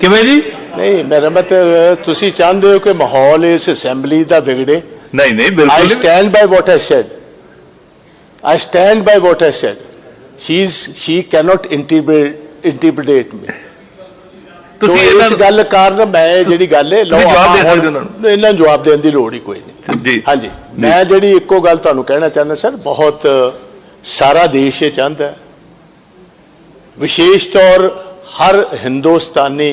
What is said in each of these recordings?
ਕਿਵੇਂ ਜੀ ਨਹੀਂ ਮੇਰਾ ਮਤਲਬ ਤੁਸੀਂ ਚਾਹੁੰਦੇ ਹੋ ਕਿ ਮਾਹੌਲ ਇਸ ਅਸੈਂਬਲੀ ਦਾ ਵਿਗੜੇ ਨਹੀਂ ਨਹੀਂ ਬਿਲਕੁਲ ਨਹੀਂ। stand by what I said. I stand by what I said. She's she cannot interpret interpret me. ਤੁਸੀਂ ਇਸ ਗੱਲ ਕਾਰਨ ਮੈਂ ਜਿਹੜੀ ਗੱਲ ਹੈ ਤੁਸੀਂ ਜਵਾਬ ਦੇ ਸਕਦੇ ਉਹਨਾਂ ਨੂੰ ਇਹਨਾਂ ਨੂੰ ਜਵਾਬ ਦੇਣ ਦੀ ਲੋੜ ਹੀ ਕੋਈ ਨਹੀਂ ਜੀ ਹਾਂਜੀ ਮੈਂ ਜਿਹੜੀ ਇੱਕੋ ਗੱਲ ਤੁਹਾਨੂੰ ਕਹਿਣਾ ਚਾਹੁੰਦਾ ਸਰ ਬਹੁਤ ਸਾਰਾ ਦੇਸ਼ ਇਹ ਚਾਹੁੰਦਾ ਵਿਸ਼ੇਸ਼ ਤੌਰ ਹਰ ਹਿੰਦੁਸਤਾਨੀ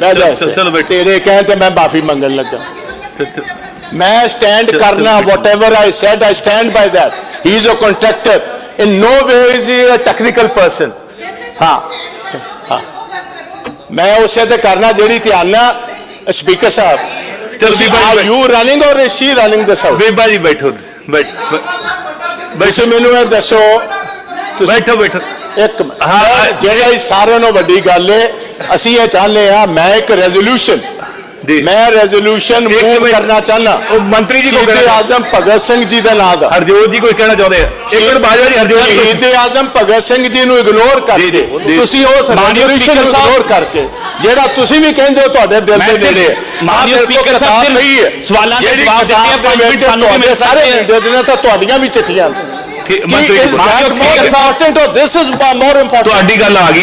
ਬਹਿ ਜਾ ਚਲੋ, ਬੈਠੋ। ਤੇਰੇ ਕਹਿ ਤੇ ਮੈਂ ਮਾਫੀ ਮੰਗਣ ਲੱਗਾ। ਮੈਂ ਸਟੈਂਡ ਕਰਨਾ whatever I said I stand by that. He is a contractor. In no way is he a technical person. ਹਾਂ ਹਾਂ ਮੈਂ ਉਸੇ ਤੇ ਕਰਨਾ ਜਿਹੜੀ ਧਿਆਨ ਨਾਲ ਸਪੀਕਰ ਸਾਹਿਬ ਚਲੋ ਤੁਸੀਂ ਬੀਬਾ ਜੀ are you running or is she running this house? ਬੀਬਾ ਜੀ ਬੈਠੋ ਬੈਠ ਤੁਸੀਂ ਮੈਨੂੰ ਇਹ ਦੱਸੋ ਤੁਸੀਂ- ਬੈਠੋ ਬੈਠੋ ਇੱਕ ਮਿੰਟ ਹਾਂ, ਜਿਹੜਾ ਸਾਰਿਆਂ ਨਾਲੋਂ ਵੱਡੀ ਗੱਲ ਹੈ ਅਸੀਂ ਇਹ ਚਾਹੁੰਦੇ ਆ ਮੈਂ ਇੱਕ ਰੈਜ਼ੋਲੂਸ਼ਨ ਜੀ। ਮੈਂ ਰੈਜ਼ੋਲੂਸ਼ਨ ਮੂਵ। ਕਰਨਾ ਚਾਹੁੰਦਾ ਉਹ ਮੰਤਰੀ ਜੀ ਕੋ ਸ਼ਹੀਦ ਆਜ਼ਮ ਭਗਤ ਸਿੰਘ ਜੀ ਦਾ ਨਾਮ ਦਾ ਹਰਜੋਤ ਜੀ ਕੋਈ ਕਹਿਣਾ ਚਾਹੁੰਦੇ ਆ ਇੱਕ ਮਿੰਟ ਬਾਜਵਾ ਜੀ ਹਰਜੋਤ ਜੀ ਸ਼ਹੀਦ ਆਜ਼ਮ ਭਗਤ ਸਿੰਘ ਜੀ ਨੂੰ ਇਗਨੋਰ ਕਰਕੇ। ਤੁਸੀਂ ਉਸ ਰੈਜ਼ੋਲੂਸ਼ਨ ਨੂੰ ਇਗਨੋਰ ਕਰਕੇ ਜਿਹੜਾ ਤੁਸੀਂ ਵੀ ਕਹਿੰਦੇ ਹੋ ਤੁਹਾਡੇ ਦਿਲ ਦੇ ਨੇੜੇ। ਮਾਨਯੋਗ ਕੋਲ ਸਪੀਕਰ ਸਾਹਿਬ ਪਈ ਹੈ। ਸਵਾਲਾਂ ਦੇ ਜਵਾਬ ਦਿੱਤੇ ਆ, ਕਿਤਾਬ ਪੰਜ ਦੇ ਮਿੰਟ ਵਿੱਚ ਸਾਨੂੰ ਵੀ ਮਿਲ ਸਾਰੇ। ਲੀਡਰਸ ਨੇ ਤਾਂ ਤੁਹਾਡੀਆਂ ਵੀ ਚਿੱਠੀਆਂ ਮੰਤਰੀ ਸਾਹਿਬ ਤੋਂ ਦਿਸ ਇਜ਼ ਮੋਰ ਇੰਪੋਰਟੈਂਟ ਤੁਹਾਡੀ ਗੱਲ ਆ ਗਈ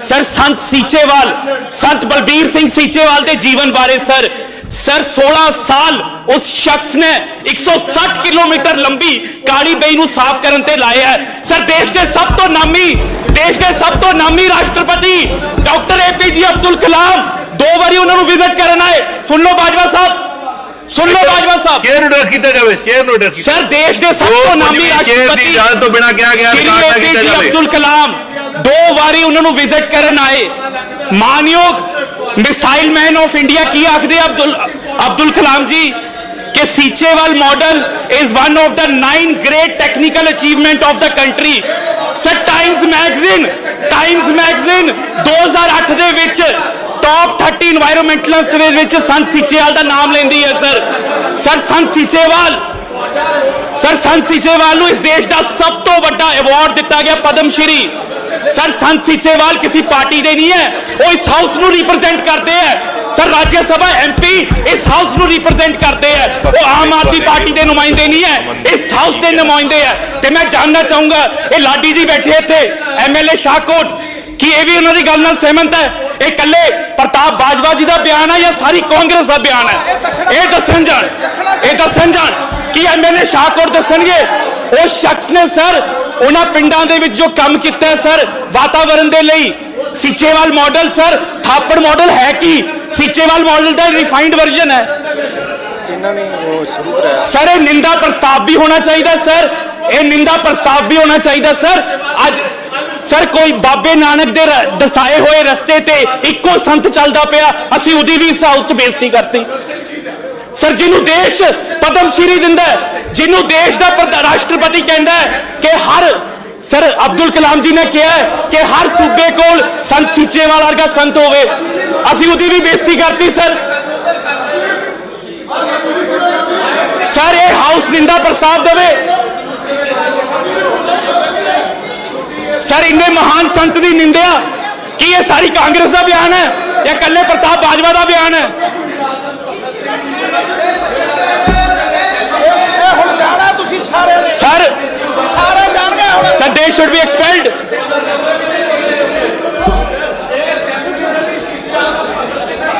ਸਰ ਸੰਤ ਸੀਚੇਵਾਲ ਸੰਤ ਬਲਬੀਰ ਸਿੰਘ ਸੀਚੇਵਾਲ ਦੇ ਜੀਵਨ ਬਾਰੇ ਸਰ ਸਰ 16 ਸਾਲ ਉਸ ਸ਼ਖਸ ਨੇ 160 ਕਿਲੋਮੀਟਰ ਲੰਬੀ ਕਾਲੀ ਬਈ ਨੂੰ ਸਾਫ਼ ਕਰਨ ਤੇ ਲਾਇਆ ਹੈ ਸਰ ਦੇਸ਼ ਦੇ ਸਭ ਤੋਂ ਨਾਮੀ ਦੇਸ਼ ਦੇ ਸਭ ਤੋਂ ਨਾਮੀ ਰਾਸ਼ਟਰਪਤੀ ਡਾਕਟਰ ਏਪੀਜੀ ਅਬਦੁਲ ਕਲਾਮ ਦੋ ਵਾਰੀ ਉਹਨਾਂ ਨੂੰ ਵਿਜ਼ਿਟ ਕਰਨ ਆਏ ਸੁਣ ਲਓ ਬਾਜਵਾ ਸਾਹਿਬ ਸੁਣ ਲਓ ਬਾਜਵਾ ਸਾਹਿਬ ਚੇਅਰ ਨੂੰ ਐਡਰੈਸ ਕੀਤਾ ਜਾਵੇ ਚੇਅਰ ਨੂੰ ਐਡਰੈਸ ਸਰ ਦੇਸ਼ ਦੇ ਸਭ ਤੋਂ ਨਾਮੀ ਚੇਅਰ ਦੀ ਰਾਸ਼ਟਰਪਤੀ ਇਜਾਜ਼ਤ ਤੋਂ ਬਿਨਾਂ ਕਿਹਾ ਗਿਆ ਸ਼੍ਰੀ ਰਿਕਾਰਡ ਨਾ ਕੀਤਾ ਏਪੀਜੀ ਜਾਵੇ ਅਬਦੁਲ ਕਲਾਮ ਦੋ ਵਾਰੀ ਉਹਨਾਂ ਨੂੰ ਵਿਜ਼ਿਟ ਕਰਨ ਆਏ। ਮਾਨਯੋਗ ਮਿਸਾਈਲ ਮੈਨ ਆਫ ਇੰਡੀਆ ਕੀ ਆਖਦੇ ਅਬਦੁਲ ਅਬਦੁਲ ਕਲਾਮ ਜੀ? ਕਿ Seechewal model is one of the nine great technical achievement of the country sir Times magazine Times magazine 2008 ਦੇ ਵਿੱਚ ਟੌਪ 30 এনवायरमेंटਲਿਸਟ ਦੇ ਵਿੱਚ ਸੰਤ ਸੀਚੇਵਾਲ ਦਾ ਨਾਮ ਲੈਂਦੀ ਹੈ sir sir Sant Seechewal sir Sant Seechewal ਨੂੰ ਇਸ ਦੇਸ਼ ਦਾ ਸਭ ਤੋਂ ਵੱਡਾ ਅਵਾਰਡ ਦਿੱਤਾ ਗਿਆ ਪਦਮ ਸ਼੍ਰੀ। ਸਰ, ਸੰਤ ਸੀਚੇਵਾਲ ਕਿਸੇ ਪਾਰਟੀ ਦੇ ਨਹੀਂ ਹੈ। ਉਹ ਇਸ ਹਾਊਸ ਨੂੰ ਰਿਪਰੈਜ਼ੈਂਟ ਕਰਦੇ ਹੈ। ਸਰ ਰਾਜ ਸਭਾ ਐਮਪੀ ਇਸ ਹਾਊਸ ਨੂੰ ਰਿਪਰੈਜ਼ੈਂਟ ਕਰਦੇ ਹੈ। ਉਹ ਆਮ ਆਦਮੀ ਪਾਰਟੀ ਦੇ ਨੁਮਾਇੰਦੇ ਨਹੀਂ ਹੈ। ਇਸ ਹਾਊਸ ਦੇ ਨੁਮਾਇੰਦੇ ਹੈ। ਤੇ ਮੈਂ ਜਾਣਨਾ ਚਾਹੂੰਗਾ, ਇਹ ਲਾਡੀ ਜੀ ਬੈਠੇ ਇੱਥੇ ਐਮਐਲਏ ਸ਼ਾਹਕੋਟ। ਕੀ ਇਹ ਵੀ ਉਹਨਾਂ ਦੀ ਗੱਲ ਨਾਲ ਸਹਿਮਤ ਹੈ? ਇਹ ਇਕੱਲੇ ਪ੍ਰਤਾਪ ਬਾਜਵਾ ਜੀ ਦਾ ਬਿਆਨ ਹੈ ਜਾਂ ਸਾਰੀ ਕਾਂਗਰਸ ਦਾ ਬਿਆਨ ਹੈ? ਇਹ ਦੱਸਣ ਜਾਣ, ਇਹ ਦੱਸਣ ਜਾਣ। ਕੀ ਐਮਐਲਏ ਸ਼ਾਹਕੋਟ ਦੱਸਣਗੇ? ਉਹ ਸ਼ਖਸ ਨੇ, ਸਰ ਉਹਨਾਂ ਪਿੰਡਾਂ ਦੇ ਵਿੱਚ ਜੋ ਕੰਮ ਕੀਤਾ ਸਰ ਵਾਤਾਵਰਣ ਦੇ ਲਈ। Seechewal model sir Thapar model ਹੈ ਕੀ? ਸੀਚੇਵਾਲ ਮਾਡਲ ਦਾ ਰਿਫਾਈਨਡ ਵਰਜ਼ਨ ਹੈ। ਸਰ ਇਹ ਨਿੰਦਾ ਪ੍ਰਸਤਾਵ ਵੀ ਹੋਣਾ ਚਾਹੀਦਾ ਸਰ। ਇਹ ਨਿੰਦਾ ਪ੍ਰਸਤਾਵ ਵੀ ਹੋਣਾ ਚਾਹੀਦਾ ਸਰ। ਅੱਜ ਸਰ ਕੋਈ ਬਾਬੇ ਨਾਨਕ ਦੇ ਦਸਾਏ ਹੋਏ ਰਸਤੇ ਤੇ ਇੱਕੋ ਸੰਤ ਚੱਲਦਾ ਪਿਆ। ਅਸੀਂ ਉਹਦੀ ਵੀ ਇਸ ਹਾਊਸ 'ਚ ਬੇਇੱਜ਼ਤੀ ਕਰਤੀ। ਸਰ ਜਿਹਨੂੰ ਦੇਸ਼ ਪਦਮ ਸ਼੍ਰੀ ਦਿੰਦਾ ਹੈ, ਜਿਹਨੂੰ ਦੇਸ਼ ਦਾ ਰਾਸ਼ਟਰਪਤੀ ਕਹਿੰਦਾ ਹੈ ਕਿ ਹਰ ਸਰ ਅਬਦੁਲ ਕਲਾਮ ਜੀ ਨੇ ਕਿਹਾ ਕਿ ਹਰ ਸੂਬੇ ਕੋਲ ਸੰਤ ਸੂਚੇਵਾਲ ਵਰਗਾ ਸੰਤ ਹੋਵੇ। ਅਸੀਂ ਉਹਦੀ ਵੀ ਬੇਇੱਜ਼ਤੀ ਕਰਤੀ, ਸਰ। ਸਰ, ਇਹ ਹਾਊਸ ਨਿੰਦਾ ਪ੍ਰਸਤਾਵ ਦੇਵੇ। ਸਰ, ਇੰਨੇ ਮਹਾਨ ਸੰਤ ਦੀ ਨਿੰਦਿਆ, ਕੀ ਇਹ ਸਾਰੀ ਕਾਂਗਰਸ ਦਾ ਬਿਆਨ ਹੈ ਜਾਂ ਕੱਲੇ ਪ੍ਰਤਾਪ ਬਾਜਵਾ ਦਾ ਬਿਆਨ ਹੈ? ਸਰ ਸਾਰੇ ਜਾਣ ਗਏ ਹੁਣ। ਸਰ ਦੇ ਸ਼ੁੱਡ ਬੀ ਐਕਸਪੈਲਡ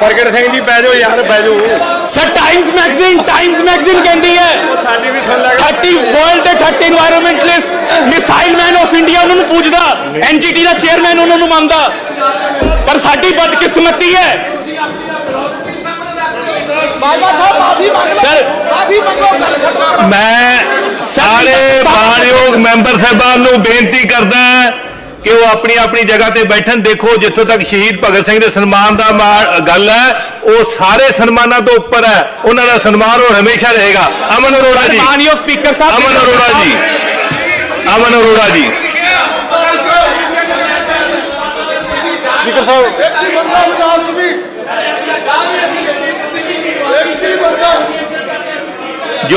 ਪ੍ਰਗਟ ਸਿੰਘ ਜੀ ਬਹਿ ਜਾਓ ਯਾਰ ਬਹਿ ਜਾਓ। Sir Times magazine Times magazine ਕਹਿੰਦੀ ਹੈ ਸਾਡੀ ਵੀ ਸੁਣ ਲੈਗਾ 30 ਵਰਲਡ ਦੇ 30 environment list missile man of India ਉਹਨਾਂ ਨੂੰ ਪੂਜਦਾ ਐਨਜੀਟੀ ਦਾ ਚੇਅਰਮੈਨ ਉਹਨਾਂ ਨੂੰ ਮੰਨਦਾ। ਪਰ ਸਾਡੀ ਬਦਕਿਸਮਤੀ ਹੈ। ਬਾਜਵਾ ਸਾਹਿਬ ਮਾਫੀ ਮੰਗ ਲਓ। ਸਰ ਮਾਫੀ ਮੰਗੋ। ਮੈਂ ਸਾਰੇ ਮਾਨਯੋਗ ਮੈਂਬਰ ਸਾਹਿਬਾਨ ਨੂੰ ਬੇਨਤੀ ਕਰਦਾ ਕਿ ਉਹ ਆਪਣੀ ਆਪਣੀ ਜਗ੍ਹਾ ਤੇ ਬੈਠਣ। ਦੇਖੋ ਜਿੱਥੋਂ ਤੱਕ ਸ਼ਹੀਦ ਭਗਤ ਸਿੰਘ ਦੇ ਸਨਮਾਨ ਦਾ ਗੱਲ ਹੈ ਉਹ ਸਾਰੇ ਸਨਮਾਨਾਂ ਤੋਂ ਉੱਪਰ ਹੈ। ਉਹਨਾਂ ਦਾ ਸਨਮਾਨ ਉਹ ਹਮੇਸ਼ਾ ਰਹੇਗਾ। ਅਮਨ ਅਰੋੜਾ ਜੀ। ਮਾਨਯੋਗ ਸਪੀਕਰ ਸਾਹਿਬ ਅਮਨ ਅਰੋੜਾ ਜੀ। ਅਮਨ ਅਰੋੜਾ ਜੀ। ਸਪੀਕਰ ਸਾਹਿਬ। ਇੱਕ ਹੀ ਬੰਦਾ ਲਗਾਓ ਤੁਸੀਂ ਇੱਕ ਹੀ ਬੰਦਾ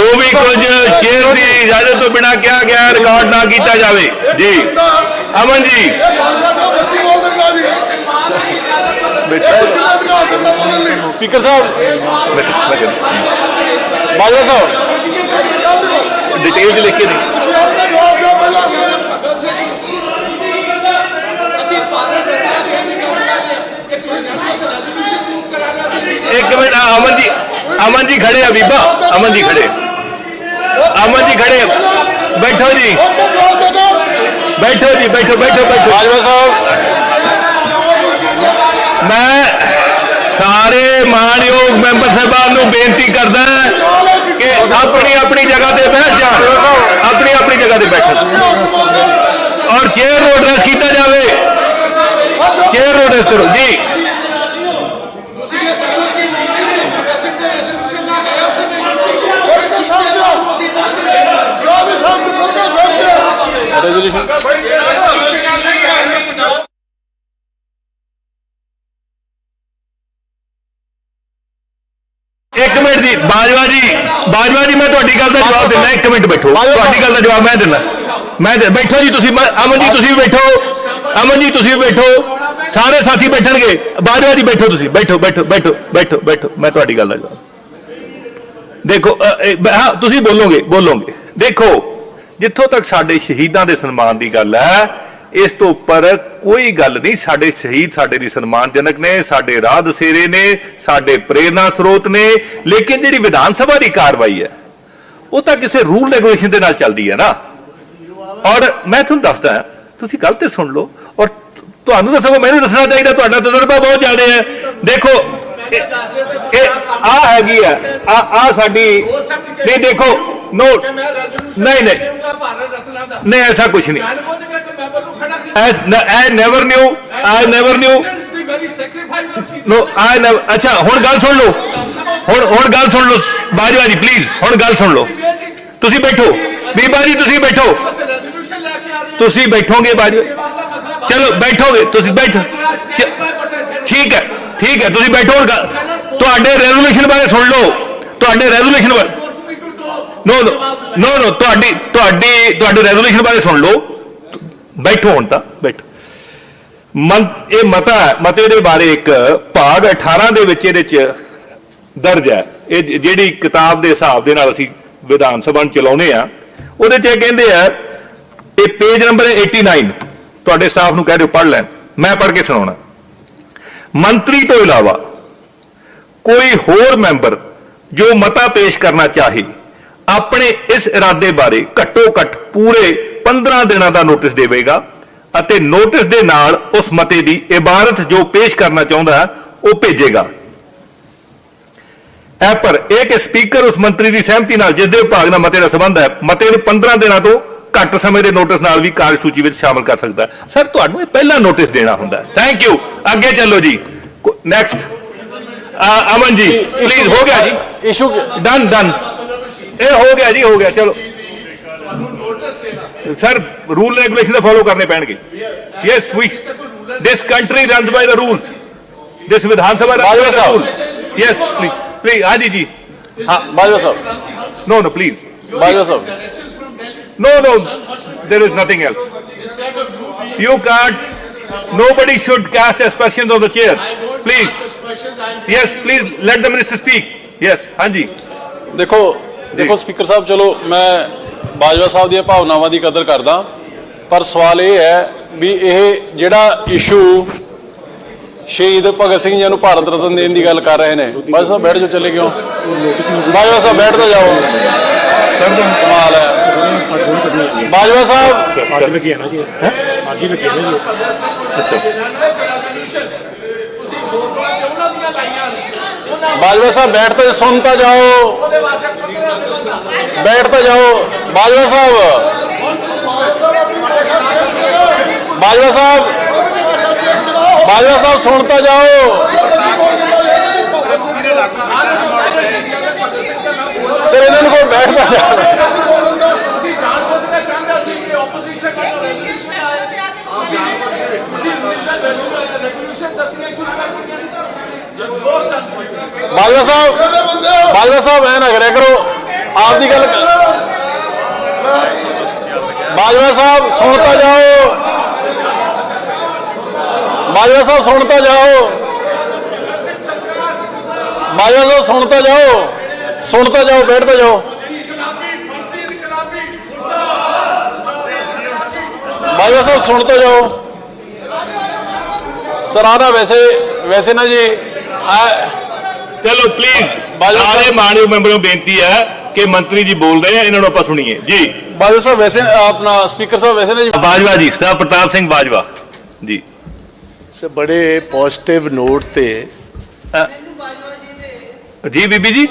ਜੋ ਵੀ ਕੁਝ ਚੇਅਰ ਦੀ ਇਜਾਜ਼ਤ ਤੋਂ ਬਿਨਾ ਕਿਹਾ ਗਿਆ ਹੈ, ਰਿਕਾਰਡ ਨਾ ਕੀਤਾ ਜਾਵੇ ਜੀ ਅਮਨ ਜੀ ਇਹ ਬਾਜਵਾ ਤੋਂ ਬੱਸੀ ਬੋਲ ਦਿੰਦਾ ਜੀ ਬੇਟਾ ਕਿੰਨਾ ਦਿਖਾ ਦਿੰਦਾ ਬੋਲਣ ਲਈ ਸਪੀਕਰ ਸਾਹਿਬ ਬਾਜਵਾ ਸਾਹਿਬ ਡਿਟੇਲ ਚ ਲਿਖ ਕੇ ਨਹੀਂ ਤੁਸੀਂ ਆਪਣਾ ਜਵਾਬ ਦਿਓ ਪਹਿਲਾਂ ਇੱਕ ਮਿੰਟ ਆ, ਅਮਨ ਜੀ ਅਮਨ ਜੀ ਖੜੇ ਆ ਬੀਬਾ ਅਮਨ ਜੀ ਖੜੇ। ਜੀ। ਬੈਠੋ ਜੀ। ਬੈਠੋ ਜੀ ਬੈਠੋ ਬੈਠੋ ਬੈਠੋ। ਬਾਜਵਾ ਸਾਹਿਬ। ਮੈਂ ਸਾਰੇ ਮਾਨਯੋਗ ਮੈਂਬਰ ਸਾਹਿਬਾਨ ਨੂੰ ਬੇਨਤੀ ਕਰਦਾ ਕਿ ਆਪਣੀ ਆਪਣੀ ਜਗ੍ਹਾ ਤੇ ਬੈਠ ਜਾਣ ਆਪਣੀ ਆਪਣੀ ਜਗ੍ਹਾ ਤੇ ਬੈਠੋ। ਔਰ ਚੇਅਰ ਨੂੰ ਐਡਰੈਸ ਕੀਤਾ ਜਾਵੇ ਚੇਅਰ ਨੂੰ ਐਡਰੈਸ ਕਰੋ। ਜੀ ਕੋਈ ਸਮਝੋ ਜੋ ਵੀ ਸਮਝ ਕੋਈ ਸਮਝੋ ਰੈਜ਼ੋਲੂਸ਼ਨ ਇੱਕ ਮਿੰਟ ਜੀ ਬਾਜਵਾ ਜੀ ਬਾਜਵਾ ਜੀ ਮੈਂ ਤੁਹਾਡੀ ਗੱਲ ਦਾ ਜਵਾਬ ਦਿੰਦਾ ਇੱਕ ਮਿੰਟ ਬੈਠੋ ਤੁਹਾਡੀ ਗੱਲ ਦਾ ਜਵਾਬ ਮੈਂ ਦਿੰਦਾ ਮੈਂ ਦੇ- ਬੈਠੋ ਜੀ ਤੁਸੀਂ ਮੈਂ- ਅਮਨ ਜੀ ਤੁਸੀਂ ਵੀ ਬੈਠੋ ਅਮਨ ਜੀ ਤੁਸੀਂ ਵੀ ਬੈਠੋ ਸਾਰੇ ਸਾਥੀ ਬੈਠਣਗੇ ਬਾਜਵਾ ਜੀ ਬੈਠੋ ਤੁਸੀਂ ਬੈਠੋ ਬੈਠੋ ਬੈਠੋ ਬੈਠੋ ਬੈਠੋ ਮੈਂ ਤੁਹਾਡੀ ਗੱਲ ਦਾ ਜਵਾਬ ਦੇਖੋ ਅ, ਇਹ, ਬ- ਹਾਂ ਤੁਸੀਂ ਬੋਲੋਗੇ ਬੋਲੋਗੇ ਦੇਖੋ ਜਿੱਥੋਂ ਤੱਕ ਸਾਡੇ ਸ਼ਹੀਦਾਂ ਦੇ ਸਨਮਾਨ ਦੀ ਗੱਲ ਹੈ, ਇਸ ਤੋਂ ਉੱਪਰ ਕੋਈ ਗੱਲ ਨਹੀਂ, ਸਾਡੇ ਸ਼ਹੀਦ ਸਾਡੇ ਲਈ ਸਨਮਾਨਜਨਕ ਨੇ, ਸਾਡੇ ਰਾਹ ਦਸੇਰੇ ਨੇ, ਸਾਡੇ ਪ੍ਰੇਰਨਾ ਸਰੋਤ ਨੇ, ਲੇਕਿਨ ਜਿਹੜੀ ਵਿਧਾਨ ਸਭਾ ਦੀ ਕਾਰਵਾਈ ਹੈ, ਉਹ ਤਾਂ ਕਿਸੇ ਰੂਲ ਰੈਗੂਲੇਸ਼ਨ ਦੇ ਨਾਲ ਚੱਲਦੀ ਹੈ ਨਾ। ਔਰ ਮੈਂ ਤੁਹਾਨੂੰ ਦੱਸਦਾ ਤੁਸੀਂ ਗੱਲ ਤੇ ਸੁਣ ਲਓ, ਔਰ ਤੁਹਾਨੂੰ ਤਾਂ ਸਗੋਂ ਮੈਨੂੰ ਦੱਸਣਾ ਚਾਹੀਦਾ, ਤੁਹਾਡਾ ਤਜਰਬਾ ਬਹੁਤ ਜ਼ਿਆਦਾ ਹੈ। ਦੇਖੋ, ਇਹ- ਇਹ ਆ ਹੈਗੀ ਆ ਆ ਆ ਸਾਡੀ ਨਹੀਂ, ਦੇਖੋ ਨੋਟ ਨਹੀਂ ਨਹੀਂ। ਨਹੀਂ ਐਸਾ ਕੁਝ ਨਹੀਂ। I never knew I never knew no I never ਅੱਛਾ ਹੁਣ ਗੱਲ ਸੁਣ ਲਓ। ਹੁਣ ਹੁਣ ਗੱਲ ਸੁਣ ਲਓ ਬਾਜਵਾ ਜੀ ਪਲੀਜ਼ ਹੁਣ ਗੱਲ ਸੁਣ ਲਓ। ਤੁਸੀਂ ਬੈਠੋ। ਬੀਬਾ ਜੀ ਤੁਸੀਂ ਬੈਠੋ। ਤੁਸੀਂ ਬੈਠੋਗੇ ਬਾਜਵਾ? ਚਲੋ ਬੈਠੋਗੇ ਤੁਸੀਂ ਬੈਠੋ ਠੀਕ ਹੈ ਠੀਕ ਹੈ ਤੁਸੀਂ ਬੈਠੋ ਤੁਹਾਡੇ ਰੈਜ਼ੋਲੂਸ਼ਨ ਬਾਰੇ ਸੁਣ ਲਓ। ਤੁਹਾਡੇ ਰੈਜ਼ੋਲੂਸ਼ਨ ਬਾਰੇ ਨੋ ਨੋ ਨੋ ਨੋ ਤੁਹਾਡੀ ਤੁਹਾਡੀ ਤੁਹਾਡੇ ਰੈਜ਼ੋਲੂਸ਼ਨ ਬਾਰੇ ਸੁਣ ਲਓ। ਬੈਠੋ ਹੁਣ ਤਾਂ ਬੈਠੋ। ਮਨ ਇਹ ਮਤਾ ਹੈ, ਮਤੇ ਦੇ ਬਾਰੇ ਇੱਕ ਭਾਗ 18 ਦੇ ਵਿੱਚ ਇਹਦੇ ਚ ਦਰਜ ਹੈ। ਇਹ ਜਿਹੜੀ ਕਿਤਾਬ ਦੇ ਹਿਸਾਬ ਦੇ ਨਾਲ ਅਸੀਂ ਵਿਧਾਨ ਸਭਾ ਨੂੰ ਚਲਾਉਨੇ ਆ ਉਹਦੇ ਚ ਇਹ ਕਹਿੰਦੇ ਆ ਇਹ ਪੇਜ ਨੰਬਰ 89 ਤੁਹਾਡੇ ਸਟਾਫ ਨੂੰ ਕਹਿ ਦਿਓ ਪੜ੍ਹ ਲੈਣ। ਮੈਂ ਪੜ੍ਹ ਕੇ ਸੁਣਾਉਣਾ। ਮੰਤਰੀ ਤੋਂ ਇਲਾਵਾ ਕੋਈ ਹੋਰ ਮੈਂਬਰ ਜੋ ਮਤਾ ਪੇਸ਼ ਕਰਨਾ ਚਾਹੇ ਆਪਣੇ ਇਸ ਇਰਾਦੇ ਬਾਰੇ ਘੱਟੋ ਘੱਟ ਪੂਰੇ 15 ਦਿਨਾਂ ਦਾ ਨੋਟਿਸ ਦੇਵੇਗਾ ਅਤੇ ਨੋਟਿਸ ਦੇ ਨਾਲ ਉਸ ਮਤੇ ਦੀ ਇਬਾਰਤ ਜੋ ਪੇਸ਼ ਕਰਨਾ ਚਾਹੁੰਦਾ ਉਹ ਭੇਜੇਗਾ। ਇਹ ਪਰ ਇਹ ਕਿ ਸਪੀਕਰ ਉਸ ਮੰਤਰੀ ਦੀ ਸਹਿਮਤੀ ਨਾਲ ਜਿਸ ਦੇ ਵਿਭਾਗ ਨਾਲ ਮਤੇ ਦਾ ਸੰਬੰਧ ਹੈ ਮਤੇ ਨੂੰ 15 ਦਿਨਾਂ ਤੋਂ ਘੱਟ ਸਮੇਂ ਦੇ ਨੋਟਿਸ ਨਾਲ ਵੀ ਕਾਰਜਸੂਚੀ ਵਿੱਚ ਸ਼ਾਮਲ ਕਰ ਸਕਦਾ ਸਰ ਤੁਹਾਨੂੰ ਇਹ ਪਹਿਲਾ ਨੋਟਿਸ ਦੇਣਾ ਹੁੰਦਾ ਥੈਂਕ ਯੂ ਅੱਗੇ ਚੱਲੋ ਜੀ। ਨੈਕਸਟ ਅਮਨ ਜੀ ਪਲੀਜ਼ ਹੋ ਗਿਆ ਜੀ। ਇਸ਼ੂ ਡਨ ਡਨ ਇਹ ਹੋ ਗਿਆ ਜੀ ਹੋ ਗਿਆ ਚਲੋ ਸਰ ਰੂਲ ਰੈਗੂਲੇਸ਼ਨ ਦਾ ਫੋਲੋ ਕਰਨੇ ਪੈਣਗੇ yes we this country runs by the rules this Vidhan Sabha Bajwa Sahib. Rule yes please please ਆਦੀ ਜੀ ਹਾਂ Bajwa Sahib no no please Bajwa Sahib No, no, there is nothing else. You can't, nobody should cast aspersions on the chairs. Please. Yes, please, let the minister speak. Yes, Hanji. ਦੇਖੋ ਦੇਖੋ speaker ਸਾਹਿਬ ਚਲੋ ਮੈਂ ਬਾਜਵਾ ਸਾਹਿਬ ਦੀਆਂ ਭਾਵਨਾਵਾਂ ਦੀ ਕਦਰ ਕਰਦਾ ਪਰ ਸਵਾਲ ਇਹ ਹੈ ਵੀ ਇਹ ਜਿਹੜਾ ਇਸ਼ੂ ਸ਼ਹੀਦ ਭਗਤ ਸਿੰਘ ਜੀ ਨੂੰ ਭਾਰਤ ਰਤਨ ਦੇਣ ਦੀ ਗੱਲ ਕਰ ਰਹੇ ਨੇ ਬਾਜਵਾ ਸਾਹਿਬ ਬੈਠ ਜਾਓ ਚਲੇ ਕਿਉਂ? ਬਾਜਵਾ ਸਾਹਿਬ ਬੈਠ ਤਾਂ ਜਾਓ। ਕਮਾਲ ਹੈ। ਬਾਜਵਾ ਸਾਹਿਬ। ਬਾਜਵਾ ਸਾਹਿਬ ਬੈਠ ਤਾਂ ਸੁਣ ਤਾਂ ਜਾਓ। ਬੈਠ ਤਾਂ ਜਾਓ, ਬਾਜਵਾ ਸਾਹਿਬ। ਬਾਜਵਾ ਸਾਹਿਬ। ਬਾਜਵਾ ਸਾਹਿਬ, ਸੁਣ ਤਾਂ ਜਾਓ। ਸਰ, ਇਹਨਾਂ ਨੂੰ ਕੋਈ ਬੈਠ ਤਾਂ ਜਾਓ। ਬਾਜਵਾ ਸਾਹਿਬ ਬਾਜਵਾ ਸਾਹਿਬ, ਐ ਨਾ ਕਰਿਆ ਕਰੋ। ਆਪ ਦੀ ਗੱਲ ਬਾਜਵਾ ਸਾਹਿਬ ਸੁਣ ਤਾਂ ਜਾਓ। ਬਾਜਵਾ ਸਾਹਿਬ ਸੁਣ ਤਾਂ ਜਾਓ। ਬਾਜਵਾ ਸਾਹਿਬ ਸੁਣ ਤਾਂ ਜਾਓ। ਸੁਣ ਤਾਂ ਜਾਓ ਬੈਠ ਤਾਂ ਜਾਓ। ਬਾਜਵਾ ਸਾਹਿਬ ਸੁਣ ਤਾਂ ਜਾਓ। ਸਰਾਣਾ ਵੈਸੇ ਵੈਸੇ ਨਾ ਜੀ ਚਲੋ ਪਲੀਜ਼ ਬਾਜਵਾ ਸਾਰੇ ਮਾਨਯੋਗ ਮੈਂਬਰਾਂ ਨੂੰ ਬੇਨਤੀ ਹੈ ਕਿ ਮੰਤਰੀ ਜੀ ਬੋਲ ਰਹੇ ਆ ਇਹਨਾਂ ਨੂੰ ਆਪਾਂ ਸੁਣੀਏ। ਜੀ। ਬਾਜਵਾ ਸਾਹਿਬ ਵੈਸੇ ਆਪਣਾ ਸਪੀਕਰ ਸਾਹਿਬ ਵੈਸੇ ਨਾ ਜੀ ਬਾਜਵਾ ਜੀ ਸਰਦਾਰ ਪ੍ਰਤਾਪ ਸਿੰਘ ਬਾਜਵਾ। ਜੀ। ਸੇ ਬੜੇ ਪੋਜ਼ਿਟਿਵ ਨੋਟ ਤੇ ਜੀ ਬੀਬੀ ਜੀ?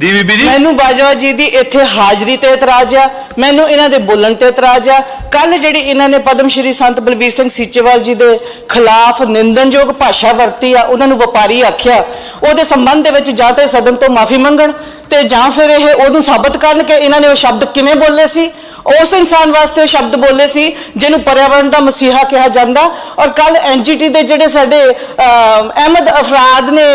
ਜੀ ਬੀਬੀ ਜੀ? ਮੈਨੂੰ ਬਾਜਵਾ ਜੀ ਦੀ ਇੱਥੇ ਹਾਜ਼ਰੀ ਤੇ ਇਤਰਾਜ਼ ਆ ਮੈਨੂੰ ਇਹਨਾਂ ਦੇ ਬੋਲਣ ਤੇ ਇਤਰਾਜ਼ ਆ ਕੱਲ ਜਿਹੜੀ ਇਹਨਾਂ ਨੇ ਪਦਮ ਸ਼੍ਰੀ ਸੰਤ ਬਲਬੀਰ ਸਿੰਘ ਸੀਚੇਵਾਲ ਜੀ ਦੇ ਖਿਲਾਫ ਨਿੰਦਨਯੋਗ ਭਾਸ਼ਾ ਵਰਤੀ ਆ, ਉਹਨਾਂ ਨੂੰ ਵਪਾਰੀ ਆਖਿਆ, ਉਹਦੇ ਸੰਬੰਧ ਦੇ ਵਿੱਚ ਜਾਂ ਤਾਂ ਇਹ ਸਦਨ ਤੋਂ ਮਾਫੀ ਮੰਗਣ ਤੇ ਜਾਂ ਫਿਰ ਇਹ ਉਹਨੂੰ ਸਾਬਤ ਕਰਨ ਕਿ ਇਹਨਾਂ ਨੇ ਉਹ ਸ਼ਬਦ ਕਿਵੇਂ ਬੋਲੇ ਸੀ? ਉਸ ਇਨਸਾਨ ਵਾਸਤੇ ਉਹ ਸ਼ਬਦ ਬੋਲੇ ਸੀ, ਜਿਹਨੂੰ ਪਰਿਆਵਰਣ ਦਾ ਮਸੀਹਾ ਕਿਹਾ ਜਾਂਦਾ ਔਰ ਕੱਲ ਐਨਜੀਟੀ ਦੇ ਜਿਹੜੇ ਸਾਡੇ ਅਹਿਮਦ ਅਫਰਾਦ ਨੇ